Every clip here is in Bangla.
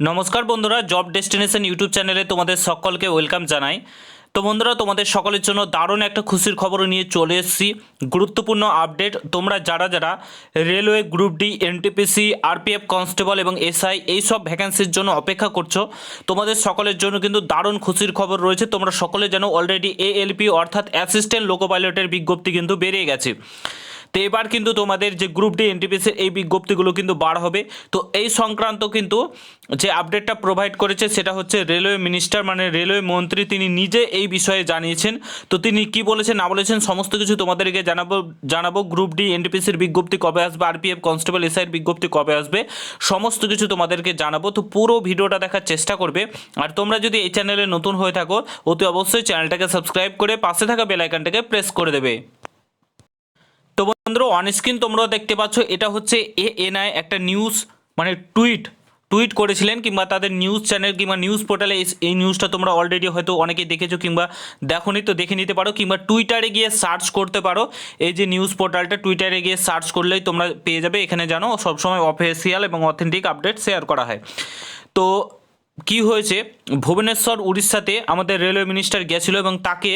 নমস্কার বন্ধুরা, জব ডেস্টিনেশন ইউটিউব চ্যানেলে তোমাদের সকলকে ওয়েলকাম জানাই। তো বন্ধুরা, তোমাদের সকলের জন্য দারুণ একটা খুশির খবর নিয়ে চলে এসেছি। গুরুত্বপূর্ণ আপডেট, তোমরা যারা যারা railway group D, NTPC, RPF constable এবং এসআই এই সব ভ্যাকেন্সির জন্য অপেক্ষা করছ, তোমাদের সকলের জন্য কিন্তু দারুণ খুশির খবর রয়েছে। তোমরা সকলে যেন অলরেডি এএলপি অর্থাৎ অ্যাসিস্ট্যান্ট লোকো পাইলটের বিজ্ঞপ্তি কিন্তু বেরিয়ে গেছে। তো এবার কিন্তু তোমাদের যে গ্রুপ ডি এনটিপিসির এই বিজ্ঞপ্তিগুলো কিন্তু বার হবে। তো এই সংক্রান্ত কিন্তু যে আপডেটটা প্রোভাইড করেছে সেটা হচ্ছে রেলওয়ে মিনিস্টার মানে রেলওয়ে মন্ত্রী তিনি নিজে এই বিষয়ে জানিয়েছেন। তো তিনি কি বলেছেন, না বলেছেন, সমস্ত কিছু তোমাদেরকে জানাব জানাব। গ্রুপ ডি এনটিপিসির বিজ্ঞপ্তি কবে আসবে আরপিএফ কনস্টেবল এসআইয়ের বিজ্ঞপ্তি কবে আসবে, সমস্ত কিছু তোমাদেরকে জানাব। তো পুরো ভিডিওটা দেখার চেষ্টা করবে। আর তোমরা যদি এই চ্যানেলে নতুন হয়ে থাকো, অতি অবশ্যই চ্যানেলটাকে সাবস্ক্রাইব করে পাশে থাকা বেল আইকনটাকে প্রেস করে দেবে। তো বন্ধুরা অন স্ক্রিন তোমরা দেখতে পাচ্ছ, এটা হচ্ছে এ এনআই একটা নিউজ মানে টুইট টুইট করেছিলেন কিংবা তাদের নিউজ চ্যানেল কিংবা নিউজ পোর্টালে এই- নিউজটা তোমরা অলরেডি হয়তো অনেকেই দেখেছ কিংবা দেখোনি, তো দেখে নিতে পারো কিংবা টুইটারে গিয়ে সার্চ করতে পারো। এই যে নিউজ পোর্টালটা টুইটারে গিয়ে সার্চ করলেই তোমরা পেয়ে যাবে। এখানে জানো, সবসময় অফিসিয়াল এবং অথেন্টিক আপডেট শেয়ার করা হয়। তো কি হয়েছে? ভুবনেশ্বর, উড়িষ্যাতে আমাদের রেলওয়ে মিনিস্টার গেছিল এবং তাকে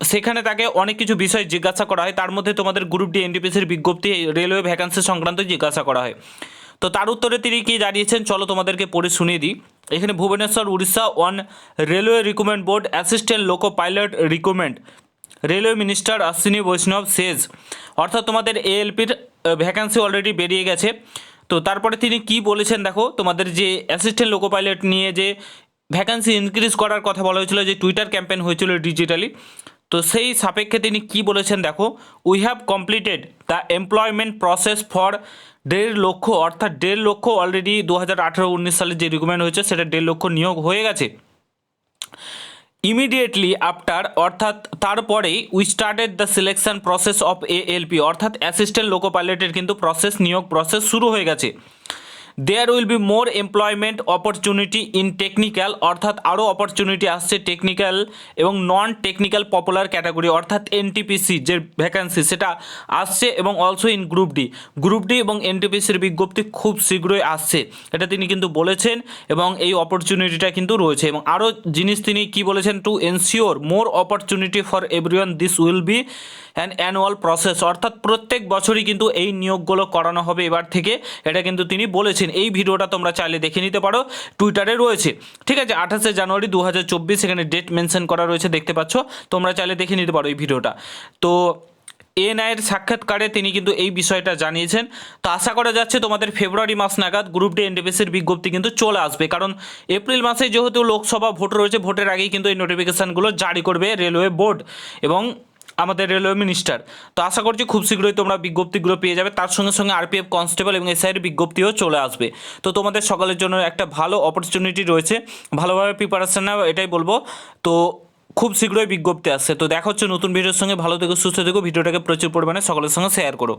সেখানে তাকে অনেক কিছু বিষয় জিজ্ঞাসা করা হয়। তার মধ্যে তোমাদের গ্রুপ ডি এনটিপিসির বিজ্ঞপ্তি রেলওয়ে ভ্যাকান্সি সংক্রান্ত জিজ্ঞাসা করা হয়। তো তার উত্তরে তিনি কি জানিয়েছেন? চলো তোমাদেরকে পড়ে শুনিয়ে দিই। এখানে Bhubaneswar, Orissa, one railway recruitment board assistant loco pilot recruitment railway minister Ashwini Vaishnaw says অর্থাৎ তোমাদের এএলপির ভ্যাকান্সি অলরেডি বেরিয়ে গেছে। তো তারপরে তিনি কি বলেছেন দেখো? তোমাদের যে অ্যাসিস্ট্যান্ট লোকো পাইলট নিয়ে যে ভ্যাকান্সি ইনক্রিজ করার কথা বলা হয়েছিল, যে টুইটার ক্যাম্পেইন হয়েছিল ডিজিটালি তো সেই সাপেক্ষে তিনি কি বলেছেন দেখো we have completed the employment process for দেড় লক্ষ, অর্থাৎ দেড় লক্ষ অলরেডি দু হাজার আঠেরো উনিশ সালে যে রিকমেন্ড হয়েছে, সেটা দেড় লক্ষ নিয়োগ হয়ে গেছে। ইমিডিয়েটলি আফটার অর্থাৎ তারপরেই we started the selection process of ALP অর্থাৎ অ্যাসিস্ট্যান্ট লোকো পাইলটের কিন্তু প্রসেস নিয়োগ প্রসেস শুরু হয়ে গেছে। There will be more employment opportunity in technical অর্থাৎ আরও অপরচুনিটি আসছে টেকনিক্যাল এবং নন টেকনিক্যাল পপুলার ক্যাটাগরি অর্থাৎ এনটিপিসি যে ভ্যাকান্সি সেটা আসছে এবং also in group D group D এবং এনটিপিসির বিজ্ঞপ্তি খুব শীঘ্রই আসছে। এটা তিনি কিন্তু বলেছেন এবং এই অপরচুনিটিটা কিন্তু রয়েছে এবং আরও জিনিস তিনি কি বলেছেন? To ensure more opportunity for everyone this will be an annual process অর্থাৎ প্রত্যেক বছরই কিন্তু এই নিয়োগগুলো করানো হবে এবার থেকে। এটা কিন্তু তিনি বলেছেন। এই ভিডিওটা তোমরা চাইলে দেখে নিতে পারো। টুইটারে রয়েছে। ঠিক আছে, আঠাশে জানুয়ারি দু এখানে ডেট মেনশন করা রয়েছে, দেখতে পাচ্ছ? তোমরা চাইলে দেখে নিতে পারো এই ভিডিওটা। তো এনআইয়ের সাক্ষাৎকারে তিনি কিন্তু এই বিষয়টা জানিয়েছেন। তো আশা করা যাচ্ছে তোমাদের ফেব্রুয়ারি মাস নাগাদ গ্রুপ ডি এনডিপিসির বিজ্ঞপ্তি কিন্তু চলে আসবে। কারণ এপ্রিল মাসে যেহেতু লোকসভা ভোট রয়েছে, ভোটের আগেই কিন্তু এই নোটিফিকেশানগুলো জারি করবে রেলওয়ে বোর্ড। এবং আমাদের রেলওয়ে মিনিস্টার। তো আশা করছি খুব শীঘ্রই তোমরা বিজ্ঞপ্তিগুলো পেয়ে যাবে। তার সঙ্গে সঙ্গে আরপিএফ কনস্টেবল এবং এসআইয়ের বিজ্ঞপ্তিও চলে আসবে। তো তোমাদের সকালের জন্য একটা ভালো অপরচুনিটি রয়েছে। ভালোভাবে প্রিপারেশন নাও, এটাই বলব। তো খুব শীঘ্রই বিজ্ঞপ্তি আসছে। তো দেখা হচ্ছে নতুন ভিডিওর সঙ্গে। ভালো থেকো, সুস্থ থেকো। ভিডিওটাকে প্রচুর পরিমাণে সকলের সঙ্গে শেয়ার করো।